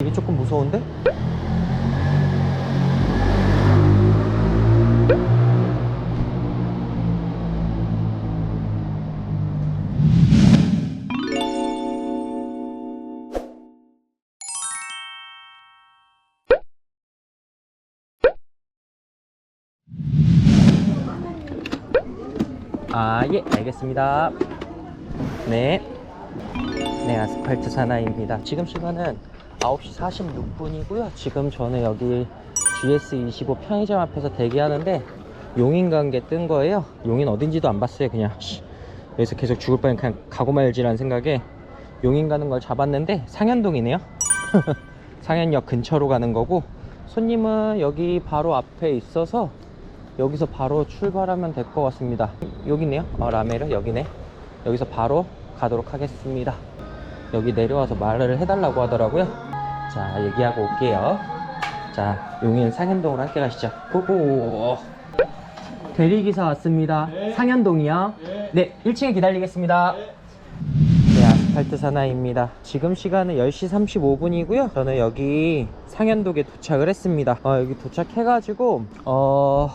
이게 조금 무서운데? 아, 예, 알겠습니다. 네. 네, 아스팔트 사나이입니다. 지금 시간은 9시 46분이고요. 지금 저는 여기 GS25 편의점 앞에서 대기하는데 용인 간게뜬 거예요. 용인 어딘지도 안 봤어요. 그냥 씨, 여기서 계속 죽을 바엔 그냥 가고 말지라는 생각에 용인 가는 걸 잡았는데 상현동이네요. 상현역 근처로 가는 거고 손님은 여기 바로 앞에 있어서 여기서 바로 출발하면 될 것 같습니다. 여기네요. 어, 라메르 여기네. 여기서 바로 가도록 하겠습니다. 여기 내려와서 말을 해달라고 하더라고요. 자, 얘기하고 올게요. 자, 용인 상현동으로 함께 가시죠. 고고. 대리기사 왔습니다. 상현동이요. 네, 1층에 기다리겠습니다. 네, 아스팔트 사나이입니다. 지금 시간은 10시 35분이고요. 저는 여기 상현동에 도착을 했습니다. 어, 여기 도착해가지고, 어,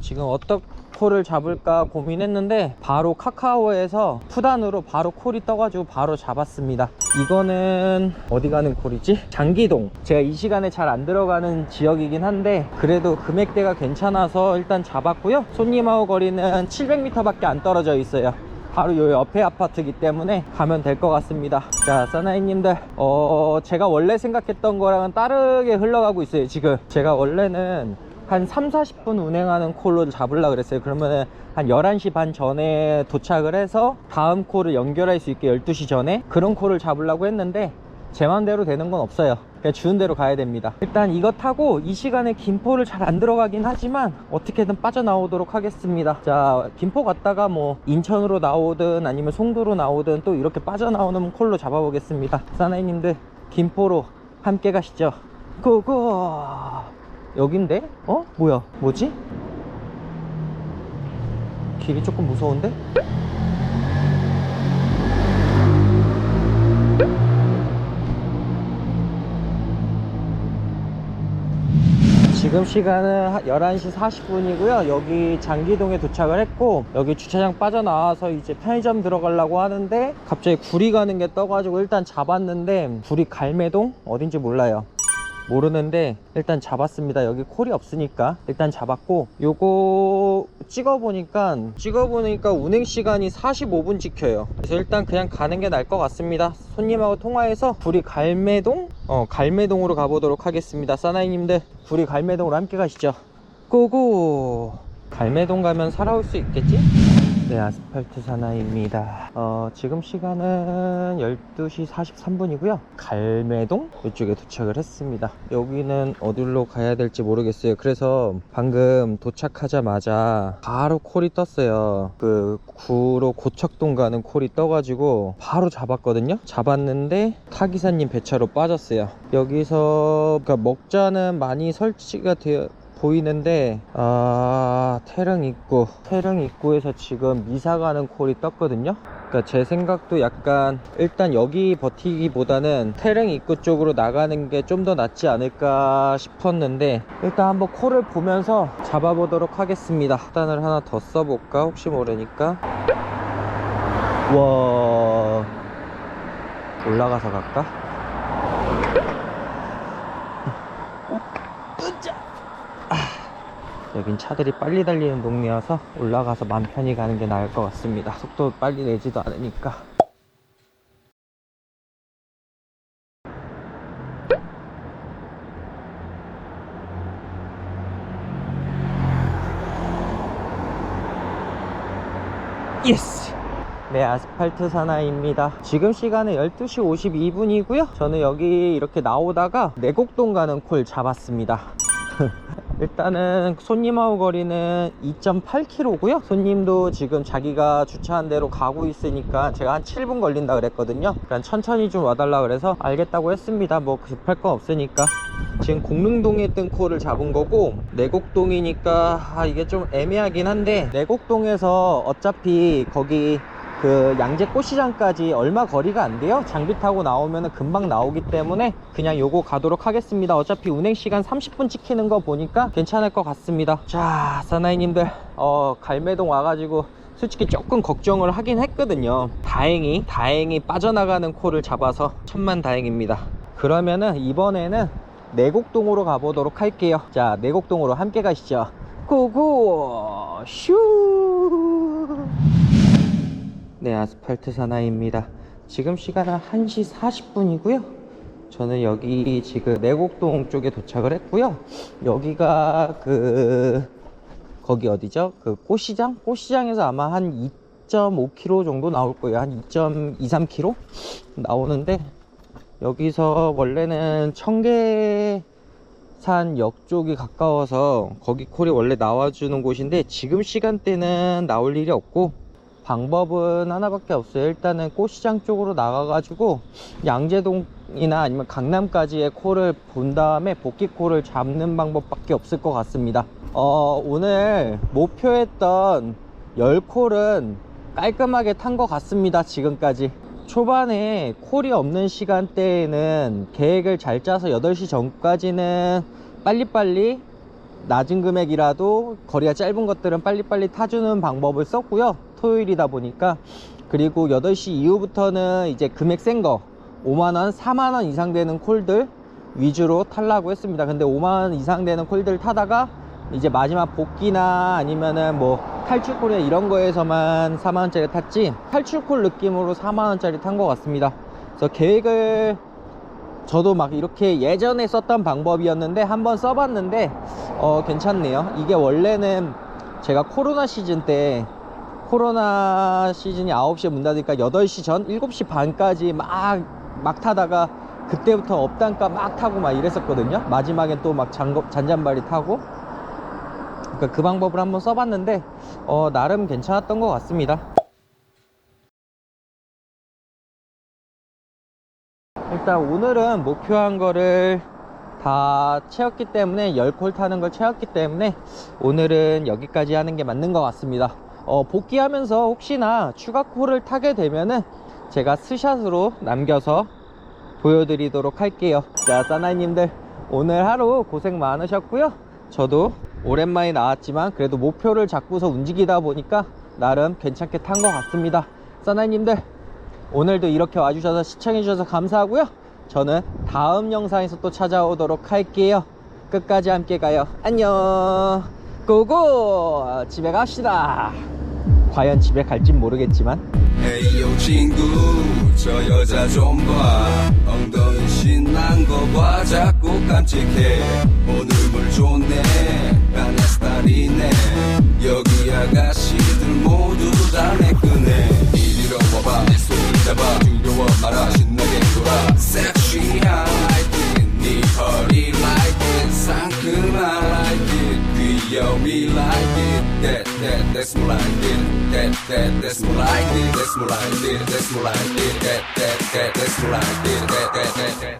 지금 어떤 콜을 잡을까 고민했는데 바로 카카오에서 푸단으로 바로 콜이 떠가지고 바로 잡았습니다. 이거는 어디 가는 콜이지? 장기동. 제가 이 시간에 잘 안 들어가는 지역이긴 한데 그래도 금액대가 괜찮아서 일단 잡았고요. 손님하고 거리는 700m밖에 안 떨어져 있어요. 바로 요 옆에 아파트이기 때문에 가면 될 것 같습니다. 자 사나이님들. 어 제가 원래 생각했던 거랑은 다르게 흘러가고 있어요 지금. 제가 원래는 한 3, 40분 운행하는 콜로 잡으려고 그랬어요. 그러면은 한 11시 반 전에 도착을 해서 다음 콜을 연결할 수 있게 12시 전에 그런 콜을 잡으려고 했는데 제 맘대로 되는 건 없어요. 그냥 주는 대로 가야 됩니다. 일단 이거 타고 이 시간에 김포를 잘 안 들어가긴 하지만 어떻게든 빠져나오도록 하겠습니다. 자, 김포 갔다가 뭐 인천으로 나오든 아니면 송도로 나오든 또 이렇게 빠져나오는 콜로 잡아보겠습니다. 사나이님들 김포로 함께 가시죠. 고고! 여긴데? 어? 뭐야? 뭐지? 길이 조금 무서운데? 지금 시간은 11시 40분이고요. 여기 장기동에 도착을 했고 여기 주차장 빠져나와서 이제 편의점 들어가려고 하는데 갑자기 구리 가는 게 떠가지고 일단 잡았는데 구리 갈매동? 어딘지 몰라요. 모르는데 일단 잡았습니다. 여기 콜이 없으니까 일단 잡았고 요거 찍어보니까 찍어보니까 운행 시간이 45분 찍혀요. 그래서 일단 그냥 가는 게 나을 것 같습니다. 손님하고 통화해서 구리 갈매동? 어 갈매동으로 가보도록 하겠습니다. 사나이님들 구리 갈매동으로 함께 가시죠. 고고! 갈매동 가면 살아올 수 있겠지? 네, 아스팔트 사나이입니다. 어, 지금 시간은 12시 43분이고요. 갈매동 이쪽에 도착을 했습니다. 여기는 어디로 가야 될지 모르겠어요. 그래서 방금 도착하자마자 바로 콜이 떴어요. 그 구로 고척동 가는 콜이 떠가지고 바로 잡았거든요. 잡았는데 타기사님 배차로 빠졌어요. 여기서 그러니까 먹자는 많이 설치가 되어 보이는데 아 태릉 입구. 태릉 입구에서 지금 미사 가는 콜이 떴거든요? 그러니까 제 생각도 약간 일단 여기 버티기보다는 태릉 입구 쪽으로 나가는 게 좀 더 낫지 않을까 싶었는데 일단 한번 콜을 보면서 잡아보도록 하겠습니다. 수단을 하나 더 써볼까? 혹시 모르니까. 와. 올라가서 갈까? 여긴 차들이 빨리 달리는 동네여서 올라가서 맘 편히 가는 게 나을 것 같습니다. 속도 빨리 내지도 않으니까. 예스! 네, 아스팔트 사나이입니다. 지금 시간은 12시 52분이고요. 저는 여기 이렇게 나오다가 내곡동 가는 콜 잡았습니다. 일단은 손님하고 거리는 2.8km고요. 손님도 지금 자기가 주차한 대로 가고 있으니까 제가 한 7분 걸린다 그랬거든요. 그냥 천천히 좀 와달라 그래서 알겠다고 했습니다. 뭐 급할 건 없으니까. 지금 공릉동에 뜬 콜을 잡은 거고 내곡동이니까 아, 이게 좀 애매하긴 한데 내곡동에서 어차피 거기 그 양재 꽃시장까지 얼마 거리가 안 돼요. 장비 타고 나오면 금방 나오기 때문에 그냥 요거 가도록 하겠습니다. 어차피 운행 시간 30분 찍히는 거 보니까 괜찮을 것 같습니다. 자, 사나이님들, 어, 갈매동 와가지고 솔직히 조금 걱정을 하긴 했거든요. 다행히, 다행히 빠져나가는 코를 잡아서 천만 다행입니다. 그러면은 이번에는 내곡동으로 가보도록 할게요. 자, 내곡동으로 함께 가시죠. 고고! 슈! 네, 아스팔트 사나이입니다. 지금 시간은 1시 40분이고요. 저는 여기 지금 내곡동 쪽에 도착을 했고요. 여기가 그 거기 어디죠? 그 꽃시장? 꽃시장에서 아마 한 2.5km 정도 나올 거예요. 한 2.2, 3km 나오는데 여기서 원래는 청계산 역 쪽이 가까워서 거기 콜이 원래 나와주는 곳인데 지금 시간대는 나올 일이 없고 방법은 하나밖에 없어요. 일단은 꽃시장 쪽으로 나가가지고 양재동이나 아니면 강남까지의 콜을 본 다음에 복귀 콜을 잡는 방법밖에 없을 것 같습니다. 어, 오늘 목표했던 10콜은 깔끔하게 탄 것 같습니다. 지금까지. 초반에 콜이 없는 시간대에는 계획을 잘 짜서 8시 전까지는 빨리빨리 낮은 금액이라도 거리가 짧은 것들은 빨리빨리 타주는 방법을 썼고요. 토요일이다 보니까. 그리고 8시 이후부터는 이제 금액 센 거, 5만원, 4만원 이상 되는 콜들 위주로 타려고 했습니다. 근데 5만원 이상 되는 콜들 타다가 이제 마지막 복귀나 아니면은 뭐 탈출콜이나 이런 거에서만 4만원짜리 탔지 탈출콜 느낌으로 4만원짜리 탄 것 같습니다. 그래서 계획을 저도 막 이렇게 예전에 썼던 방법이었는데 한번 써봤는데 어 괜찮네요. 이게 원래는 제가 코로나 시즌 때 코로나 시즌이 9시에 문 닫으니까 8시 전 7시 반까지 막, 막 타다가 그때부터 업단가 막 타고 막 이랬었거든요. 마지막엔 또 막 잔잔바리 타고. 그러니까 그 방법을 한번 써봤는데 어 나름 괜찮았던 것 같습니다 일단 오늘은 목표한 거를 다 채웠기 때문에 10콜 타는 걸 채웠기 때문에 오늘은 여기까지 하는 게 맞는 것 같습니다. 어, 복귀하면서 혹시나 추가 콜을 타게 되면은 제가 스샷으로 남겨서 보여드리도록 할게요. 자 사나이님들 오늘 하루 고생 많으셨고요. 저도 오랜만에 나왔지만 그래도 목표를 잡고서 움직이다 보니까 나름 괜찮게 탄 것 같습니다. 사나이님들 오늘도 이렇게 와주셔서 시청해주셔서 감사하고요. 저는 다음 영상에서 또 찾아오도록 할게요. 끝까지 함께 가요. 안녕. 고고. 집에 갑시다. 과연 집에 갈진 모르겠지만. 에이요 친구 저 여자 좀봐. 엉덩이 신난 거 봐. 자꾸 깜찍해. 오늘 물 좋네 des mulla ei tiedä, teet, teet, des mulla ei tiedä, des mulla ei tiedä, des mulla ei tiedä, teet, teet, teet, des mulla ei tiedä, teet, teet, teet.